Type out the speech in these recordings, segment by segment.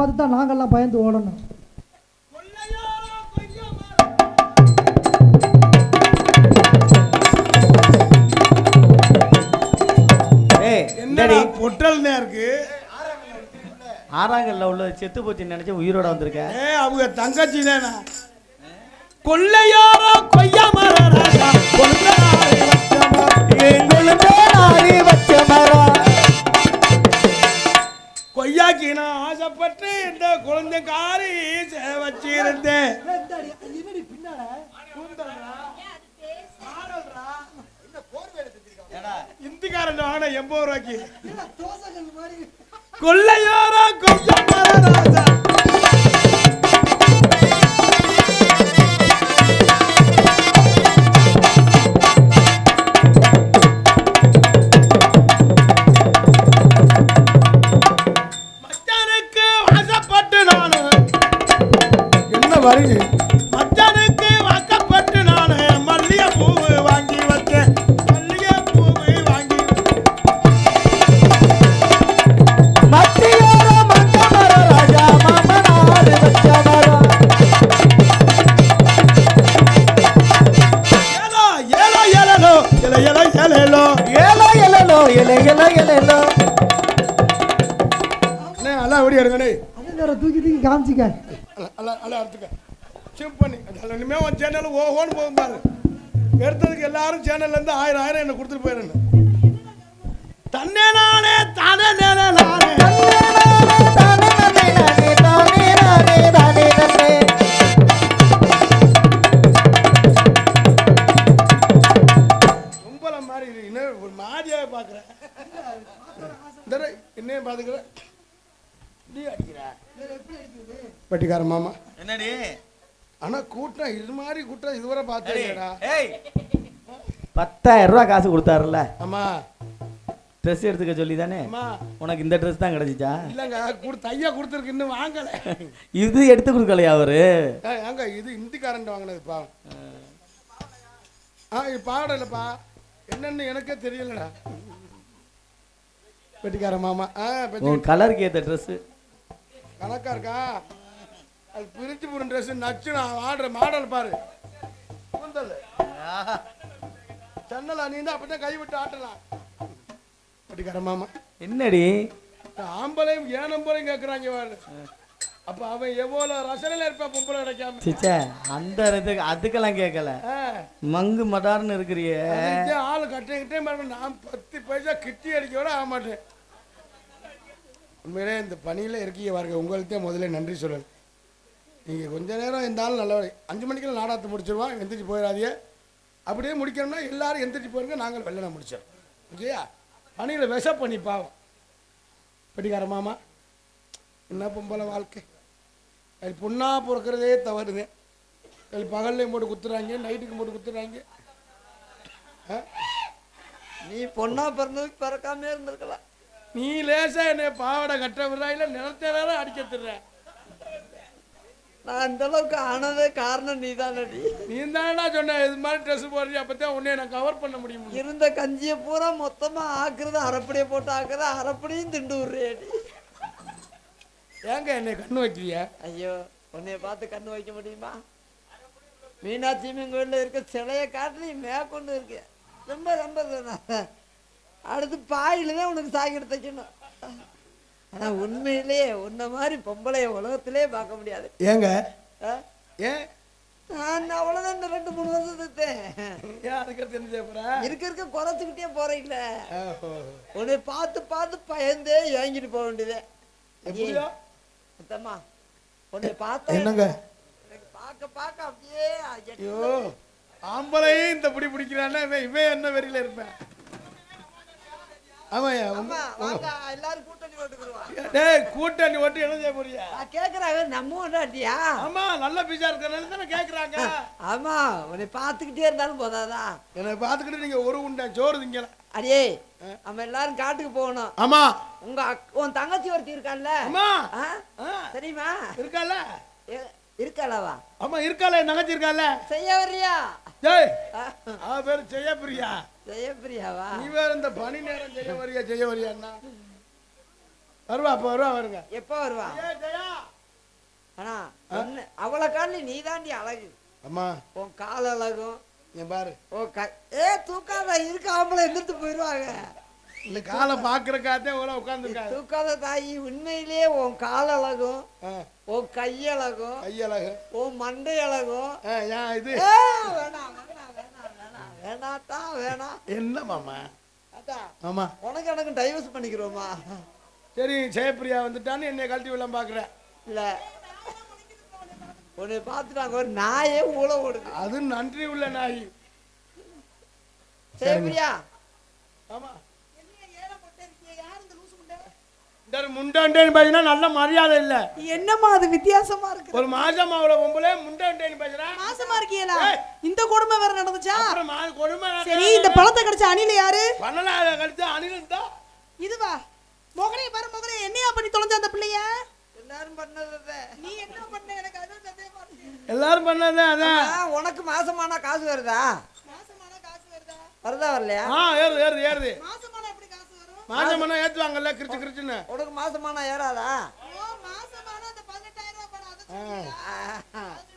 பார்த்து தான் நாங்கள்லாம் பயந்து ஓடணும். பொட்டல்னே இருக்கு. ஆறாங்கல்ல உள்ள செத்து போச்சுன்னு நினைச்சு உயிரோட வந்திருக்க? ஏ அவங்க தங்கச்சி தானே கொள்ளையாரோ கொய்யா மரம் கொள்ளையாரே ஆசைப்பட்டு இந்த குழந்தை காரி வச்சிருந்தேன். இந்திக்காரன் வாங்கின எண்பது ரூபாய்க்கு. கொள்ளையாரோ ராஜா மச்சானுக்கு வாக்கப்பட்டு நானு மல்லிகை பூவு வாங்கி வச்சேன் மல்லிகை பூவு வாங்கி மத்தியோர மங்கமர ராஜா மாமனார் வச்ச மரம் ஏலோ ஏலோ ஏலோ ஏல ஏல ஏலேலோ ஏலோ அண்ணே அல்ல எடுங்கண்ணே அதே நேரம் தூக்கி தூக்கி காமிச்சிக்க. அல்ல அல்ல எடுத்துக்க சிம் பண்ணி அதில் இனிமேல் உன் சேனல் ஓஹோன்னு போகும் பாரு. எடுத்ததுக்கு எல்லாரும் சேனல்ல இருந்து ஆயிரம் ஆயிரம் என்ன கொடுத்துட்டு போயிடணும் தன்னே நானே தானே நேனே நானே தானே நானே நானே தானே. நானே தானே நானே கும்பல மாதிரி இரு. இன்னும் ஒரு மாதிரியாவே பார்க்குறேன். என்னையும் பார்த்துக்கிறேன். நீ அடிக்கிற. பட்டிக்கார மாமா. என்னடி? ஆனா கூட்டம் இது மாதிரி கூட்டம் இதுவரை பார்த்தேடா ஏய் பத்தாயிரம் ரூபா காசு கொடுத்தாருல்ல. ஆமா ட்ரெஸ் எடுத்துக்க சொல்லி தானே ஆமா உனக்கு இந்த ட்ரெஸ் தான் கிடைச்சிச்சா? இல்லைங்க கொடுத்து ஐயா கொடுத்துருக்கு இன்னும் வாங்கல. இது எடுத்து கொடுக்கலையா அவரு? ஏங்க இது இந்திக்காரன்ட்ட வாங்கினதுப்பா. ஆ இது பாடலப்பா என்னன்னு எனக்கே தெரியலடா. பெட்டிக்கார மாமா. ஆ உன் கலருக்கு ஏத்த ட்ரெஸ் கணக்கா இருக்கா? அது பிரிச்சு போன ட்ரெஸ் நச்சு நான் ஆடுற மாடல் பாரு. கூந்தல். சென்னலா நீ தான் அப்பதான் கை விட்டு ஆட்டலாம். பெட்டிக்கார மாமா. என்னடி? ஆம்பளையும் ஏன் நம்பளையும் கேட்குறாங்க அப்ப அவன் எவ்வளோ ரசனையில இருப்பா பொம்பளை கிடைக்காம. சிச்சே அந்த இதுக்கு அதுக்கெல்லாம் கேட்கல மங்கு மடார்னு இருக்கிறியே. ஆளு கட்டிக்கிட்டே பாருங்க நான் பத்து பைசா கிட்டி அடிக்க ஆக மாட்டேன். உண்மையிலே இந்த பணியில் இருக்கீங்க பாருங்க. உங்கள்கிட்ட முதல்ல நன்றி சொல்லணும். நீங்கள் கொஞ்ச நேரம் இந்த ஆள் நல்ல அஞ்சு மணிக்கெல்லாம் நாடாத்து முடிச்சிருவோம் எந்திரிச்சு போயிடாதீங்க. அப்படியே முடிக்கணும்னா எல்லாரும் எந்திரிச்சு போயிருங்க நாங்கள் வெள்ளனை முடிச்சோம் ஓகேயா பணியில் விஷ பண்ணி பாவம். பெட்டிக்கார மாமா என்ன பொம்பளை வாழ்க்கை? அது பொண்ணா பிறக்கிறதே தவறுது அது பகல்லையும் போட்டு குத்துறாங்க நைட்டுக்கு போட்டு குத்துறாங்க? நீ பொண்ணா பிறந்ததுக்கு பிறக்காம இருந்திருக்கலாம். நீ லேசா என்னை பாவாடை கட்ட விடுறாயில நிறத்தேதான் அடிக்க திடுற நான் இந்த அளவுக்கு ஆனதே காரணம் நீ தானடி நீ தானடா சொன்ன இது மாதிரி ட்ரெஸ் போடுறிய அப்பதான் உன்னை நான் கவர் பண்ண முடியும். இருந்த கஞ்சியை பூரா மொத்தமா ஆக்குறது அரைப்படியை போட்டு ஆக்குறது அரைப்படியும் திண்டு விடுறியடி ஏங்க என்னை கண்ணு வைக்கிறிய ஐயோ உன்னைய பார்த்து கண்ணு வைக்க முடியுமா? மீனாட்சி அம்மன் கோயில்ல இருக்க சிலையை காட்டு நீ மேற்கொண்டு இருக்க. ரொம்ப ரொம்ப. அடுத்து பாயில தான் உனக்கு சாக்கெடு தைக்கணும். ஆனா உண்மையிலேயே உன்ன மாதிரி பொம்பளைய உலகத்திலே பார்க்க முடியாது. ஏங்க? ஏன்? நான் அவ்வளவுதான் இந்த ரெண்டு மூணு வருஷம் தைத்தேன் ஏன் அதுக்கு தெரிஞ்ச போற? இருக்க இருக்க குறைச்சிக்கிட்டே போறீங்கள. உன்னை பார்த்து பார்த்து பயந்தே ஏங்கிட்டு போக வேண்டியதே. எப்படியோ? அத்தம்மா உன்னை பார்த்தா என்னங்க? பார்க்க பார்க்க அப்படியே ஐயோ ஆம்பளையும் இந்த பிடி பிடிக்கிறான்னா இவன் இவன் என்ன வெறியில இருப்பேன் ஆமாய்யா அம்மா வாங்க எல்லாரும் கூட்டணி ஓட்டு என்ன செய்ய போறியா? கேக்குறாங்க நம்ம ஒன்றாட்டியா ஆமா நல்ல பீஸா இருக்கிறனால தானே கேக்குறாங்க. ஆமா உன்னை பார்த்துக்கிட்டே இருந்தாலும் போதாதா? என்னை பார்த்துக்கிட்டு நீங்க ஒரு உண்டை சோறு திங்கல. அடியே நம்ம எல்லாரும் காட்டுக்கு போகணும். ஆமா. உங்க உன் தங்கச்சி ஒருத்தி இருக்கான்ல? ஆமா. தெரியுமா? இருக்கால இருக்காளவா? ஆமா இருக்கால தங்கச்சி இருக்கால செய்ய வர்றியா? டேய் ஆ, பேரு செய்ய பிரியாவா நீ வேற இந்த பனி நேரம் செய்ய வரியா செய்ய வரியான்னா? வருவா அப்போ வருவா வருங்க. எப்போ வருவா? ஜெயா! ஆனா அவளை காணி நீ தாண்டி அழகு. அம்மா. உன் கால் அழகும். என் பாரு. உன் கை ஏ தூக்காத இருக்க ஆம்பளை போயிடுவாங்க இந்த காலை பார்க்கறக்காத்தே ஓல உட்காந்துருக்காங்க தூக்காத தாயி உண்மையிலேயே உன் கால் அழகும். உன் கையழகும் கையழகு உன் மண்டை அழகும். இது. வேணாம். வேணாம் வேணாத்தா வேணாம் என்ன மாமா? அதான் ஆமா. உனக்கு எனக்கு டைவர்ஸ் பண்ணிக்கிறோமா? சரி ஜெயப்பிரியா வந்துட்டான்னு என்னை கழட்டி விடலாம் பார்க்குறேன். இல்ல. உன்னை பார்த்துட்டாங்க ஒரு நாயே ஊழ ஓடுது. அது நன்றி உள்ள நாய். சரியா ஆமா. இந்த முண்டாண்டேன்னு பார்த்தீங்கன்னா நல்ல மரியாதை இல்லை. என்னம்மா அது வித்தியாசமா இருக்கு ஒரு மாசம் அவளை பொம்பளை முண்டாண்டேன்னு பேசுறேன் மாசமா இருக்கீங்களா இந்த கொடுமை வேற நடந்துச்சா? கொடுமை சரி இந்த பழத்தை கிடைச்ச அணில யாரு? பண்ணலாம் கழிச்சு அணில் தான் இதுவா? மொகலைய பாரு மொகலைய என்னையா பண்ணி தொலைஞ்ச அந்த பிள்ளைய? எல்லாரும் பண்ணது நீ என்ன பண்ண? எனக்கு இருக்கு. எல்லாரும் பண்ணது அதான் உனக்கு மாசமானா காசு வருதா? மாசமானா காசு வருதா? வருதா வரலையா? ஆ காசு வரும் மாசம் பண்ணா ஏற்றுவாங்கல்ல கிரிச்சு கிரிச்சுன்னு உனக்கு மாசமானா ஏறாதா? மாசமானா.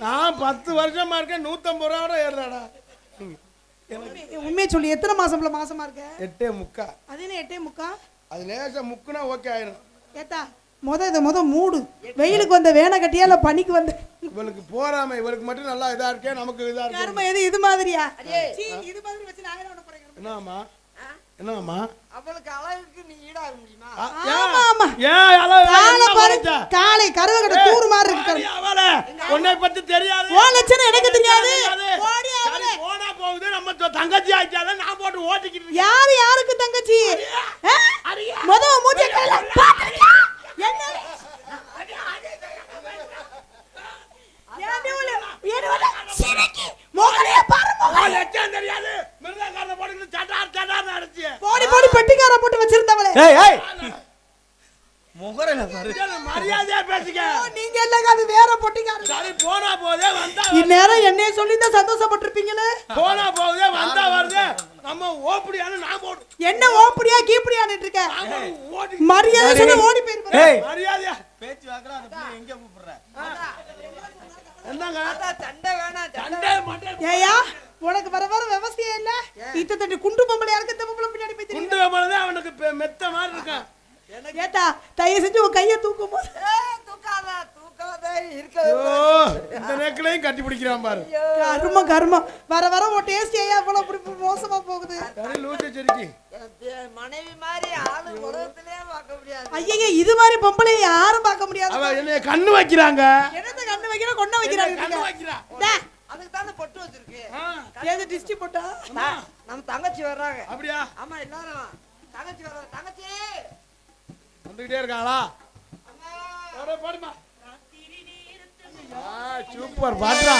நான் பத்து வருஷமா இருக்கேன் நூற்றம்பது ரூபா உண்மை- உண்மையை சொல்லி எத்தனை மாசம்ல மாசமா இருக்க? எட்டே முக்கா. அது என்ன எட்டே முக்கா? அது லேசா முக்குனா ஓகே ஆயிரும். ஏத்தா. முத இதை முத மூடு. வெயிலுக்கு வந்த வேனை கட்டியா இல்ல பனிக்கு வந்த? இவளுக்கு போறாம இவளுக்கு மட்டும் நல்லா இதா இருக்கே நமக்கு இதா இருக்கு. எது இது மாதிரியா? இது மாதிரி வச்சு நான் என்ன பண்ண போறேன் என்னம்மா அவளுக்கு அழகுக்கு நீ ஈடாக முடியுமா ஆமா, ஆமா. ஏன் ஏன் அளவு காலை என்ன பாரு? காலை கருவகட்ட தூறு மாதிரி இருக்கு அவளே, உன்னை பத்தி தெரியாது ஓ லட்சணம் எனக்கு தெரியாது. ஓடி அவளே. போனா போகுது நம்ம தங்கச்சி ஆயிட்டால நான் போட்டு ஓட்டிக்கிட்டு. யாரு யாருக்கு தங்கச்சி? முத உன் மூஞ்சிய கையில பாத்திருக்கியா? என்ன உள்ள சிரிக்கி. முகரைய பாரு. லட்சம் தெரியாது மிருதங்காரனை பெட்டிக்கார போட்டு வச்சிருந்தவளே. ஏய் ஏய். பாரு. மரியாதையா பேசிக்க நீங்க இல்லங்க அது வேற பொட்டிக்கார சரி போனா போதே வந்தா இந்நேரம் என்னைய சொல்லி தான் சந்தோஷப்பட்டிருப்பீங்களே? போனா போகுதே வந்தா வருது. நம்ம ஓப்படியான்னு நான் போட்டு என்ன ஓப்படியா கீப்படியான்னு இருக்க? மரியாதை சொல்லி ஓடி போயிருப்பேன் ஏய். மரியாதையா? பேச்சு வாக்குற அந்த பிள்ளை எங்க கூப்பிடுற? என்னங்க? அதான் சண்டை வேணாம் சண்டை சண்டை மண்டை ஏயா உனக்கு வர வர விவசாயம் இல்ல? இத்த தட்டி குண்டு பொம்பளை யாருக்கு இந்த பொம்பளை பின்னாடி போய் தெரியும் குண்டு கமலதான் அவனுக்கு பெ- மெத்த மாதிரி இருக்கான். ஏத்தா தயவு செஞ்சு உன் கையை தூக்கும் போது. தூக்காத தூக்காத இருக்க ஐயோ இந்த கட்டி பிடிக்கிறான் பாரு. கருமம் கருமம். வர வர உன் டேஸ்ட் ஏன் இவ்வளவு இப்படி மோசமா போகுது? லூச்சு சரிக்கு மனைவி மாதிரி ஆளு பார்க்க முடியாது. ஐயய்ய இது மாதிரி பொம்பளை யாரும் பார்க்க முடியாது. அவ என்னைய கண்ணு வைக்கிறாங்க. என்னத்த கண்ணு வைக்கிற கொண்ட என்னைய கண்ணு வைக்கிறாங்க வைக்கிறா அதுக்கு தானே பொட்டு வச்சிருக்கு. ஏது டிஸ்டி போட்டா? நம்ம தங்கச்சி வர்றாங்க. அப்படியா? ஆமா எல்லாரும் தங்கச்சி வர்றாங்க. தங்கச்சி! வந்துகிட்டே இருக்காங்களா வர, பாடுமா? சூப்பர் பாட்டா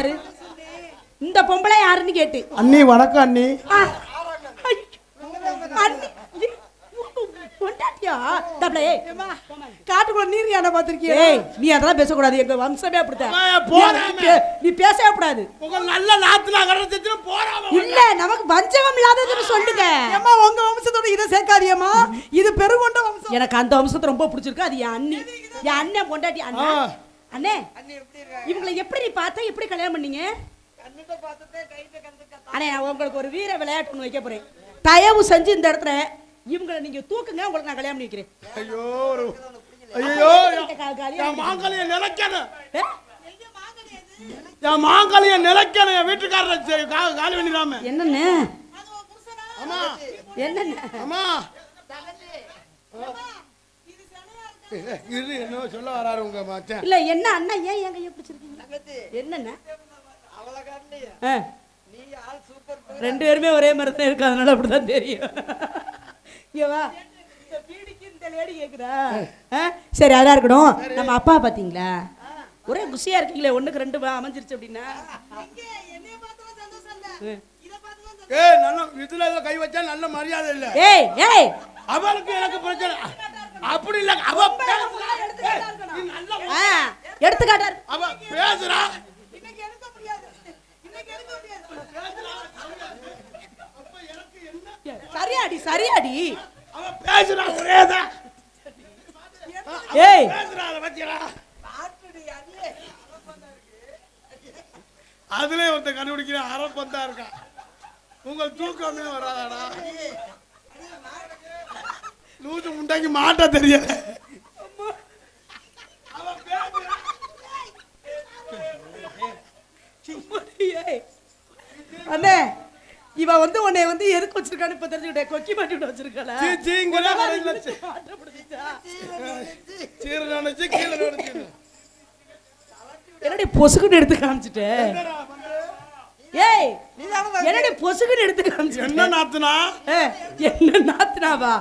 யாரு? இந்த பொம்பளை யாருன்னு கேட்டு. அண்ணி வணக்கம் அண்ணி. காட்டுக்குள்ள நீர் யானை பார்த்திருக்கியா? ஏய், நீ அதெல்லாம் பேசக்கூடாது. எங்க வம்சமே அப்படித்தான். நீ பேசவே கூடாது. உங்க நல்ல இல்ல நமக்கு வஞ்சகம் இல்லாததுன்னு சொல்லுங்க. ஏம்மா உங்க வம்சத்தோட இதை சேர்க்காதியம்மா இது பெருங்கொண்ட வம்சம். எனக்கு அந்த வம்சத்தை ரொம்ப பிடிச்சிருக்கு. அது என் அண்ணி. என் அண்ணன் பொண்டாட்டி. அண்ணே அண்ணி எப்படி இருக்காங்க இவங்களை எப்படி நீ பார்த்த எப்படி கல்யாணம் பண்ணீங்க? அண்ணே நான் உங்களுக்கு ஒரு வீர விளையாட்டு ஒன்று வைக்க போறேன். தயவு செஞ்சு இந்த இடத்துல இவங்களை நீங்க தூக்குங்க உங்களுக்கு நான் கல்யாணம் பண்ணி வைக்கிறேன். ஐயோ ஐயோ என் மாங்கல்யம் நிலைக்கணும்? என் மாங்கல்யம் நிலைக்கணும் என் வீட்டுக்காரரை காலி பண்ணிடாம. என்னண்ணே? அம்மா. என்னண்ணே? அம்மா. இது என்ன சொல்ல வராரு உங்க மச்சான் இல்ல என்ன அண்ணா ஏன் என் கையை பிடிச்சிருக்கீங்க? என்னண்ணே? அவளை காட்டலையா ஆ, நீ ஆள் சூப்பர் ரெண்டு பேருமே ஒரே மாதிரி தான் இருக்கு அதனால அப்படிதான் தெரியும். இங்க வா. இந்த பீடிக்கு இந்த லேடி கேக்குதா? ஆ, சரி அதான் இருக்கட்டும் நம்ம அப்பா பாத்தீங்களா? ஒரே குஷியா இருக்கீங்களே ஒண்ணுக்கு ரெண்டு அமைஞ்சிருச்சு அப்படின்னா. ஏய் நல்ல இதுல கை வச்சா நல்ல மரியாதை இல்ல. ஏய் ஏய். அவளுக்கு எனக்கு பிரச்சனை. அப்படி இல்ல அவ எடுத்துக்காட்டாரு அவ பேசுறா. சரியாடி சரியாடி. அவ பேசுறா ஒரேதான் ஏய். பேசுறா அதை வச்சுடா அதுலயே ஒருத்தன் கண்டுபிடிக்கிற அரப்பந்தா இருக்கான் உங்கள் தூக்கமே வராதாடா. லூசு முண்டாக்கி மாட்ட தெரியல. ஏய். அண்ணே இவ வந்து உன்னை வந்து எதுக்கு வச்சிருக்கான்னு இப்ப தெரிஞ்சுக்கிட்டேன் கொக்கி மாட்டி விட வச்சிருக்கல என்னடி பொசுக்குன்னு எடுத்து காமிச்சிட்ட? ஏய் என்னடி பொசுக்குன்னு எடுத்து காமிச்சிட்ட? என்ன நாத்துனா? என்ன நாத்துனாவா?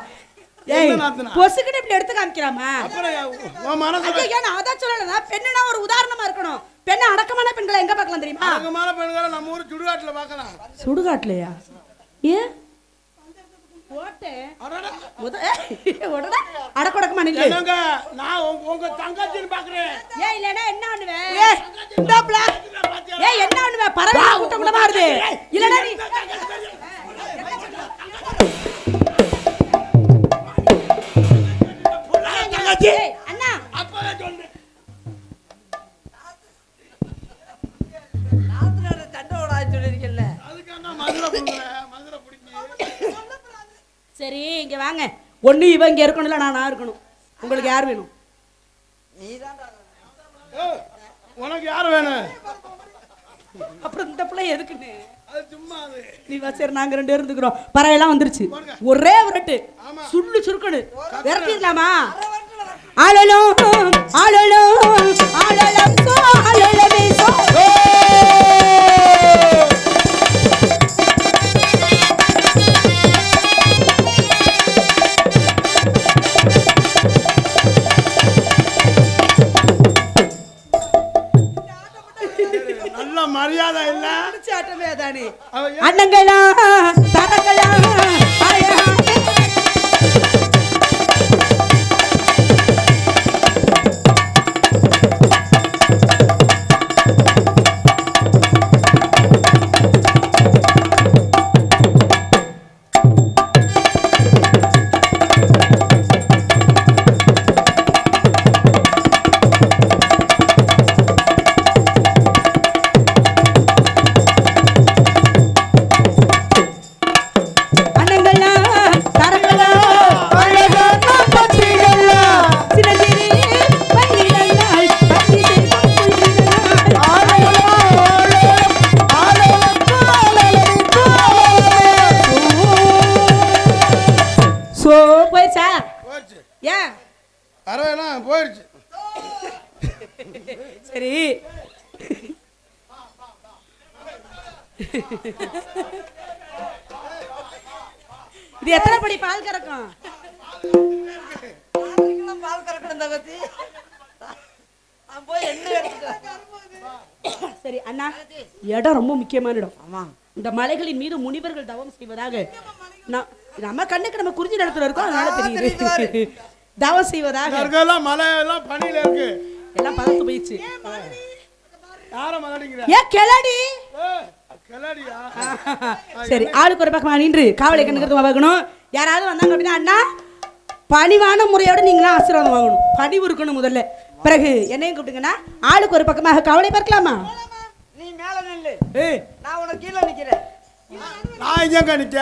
பொசுக்குன்னு இப்படி எடுத்து நான் அதான் சொல்லல. பெண்ணுனா ஒரு உதாரணமா இருக்கணும். பெண்ணை அடக்கமான பெண்களை எங்க பார்க்கலாம் தெரியுமா? அடக்கமான பெண்களை நம்ம ஊர் சுடுகாட்டுல பார்க்கலாம். சுடுகாட்டுலையா? ஏன் அடக்கொடக்கமா நில்லு. என்னங்க? நான் உங்க- உங்க தங்கச்சின்னு பாக்குறேன் ஏய் இல்லனா என்ன பண்ணுவேன் ஏய் என்ன பண்ணுவேன் பறவை கூட்டம் கூட்டமா வருது இல்லனா நீ வாங்க ஒண்ணு இவ இங்க இருக்கணும்ல நான் நான் இருக்கணும். உங்களுக்கு யார் வேணும்? உனக்கு யார் வேணும்? அப்புறம் இந்த பிள்ளை எதுக்குன்னு? அது சும்மா அது. நீ சரி நாங்க ரெண்டு பேரும் இருந்துக்கிறோம். பறவைலாம் வந்துருச்சு. ஒரே விரட்டு. சுள்ளு சுருக்கணு விரட்டிடலாமா ஆளலும் ஆளலும் ஆளலம் சோ அண்ணங்களா தரங்களா கறக்கும் பால் கறக்கணும் நான் போய் என்ன சரி அண்ணா இடம் ரொம்ப முக்கியமான இடம். ஆமா. இந்த மலைகளின் மீது முனிவர்கள் தவம் செய்வதாக நான் நம்ம கண்ணுக்கு நம்ம குறிஞ்சி நிலத்துல இருக்கோம் அதனால தெரியுது. தவம் செய்வதாக. இருக்கலாம் மலை எல்லாம் பனியில இருக்கு. எல்லாம் பதத்து போயிடுச்சு. யார மலடிங்கிற ஏன் கிளடி? சரி ஆளுக்கு ஒரு பக்கமா நின்று காவலை கண்ணுக்கிறது பார்க்கணும். யாராவது வந்தாங்க அப்படின்னா அண்ணா பணிவான முறையோட நீங்களாம் ஆசீர்வாதம் வாங்கணும். பணிவு இருக்கணும் முதல்ல. பிறகு என்னையும் கூப்பிட்டுங்கன்னா ஆளுக்கு ஒரு பக்கமாக கவலை பார்க்கலாமா? நீ மேல நில்லு. நான் உனக்கு கீழே நிக்கிறேன். நான் எங்க நிக்க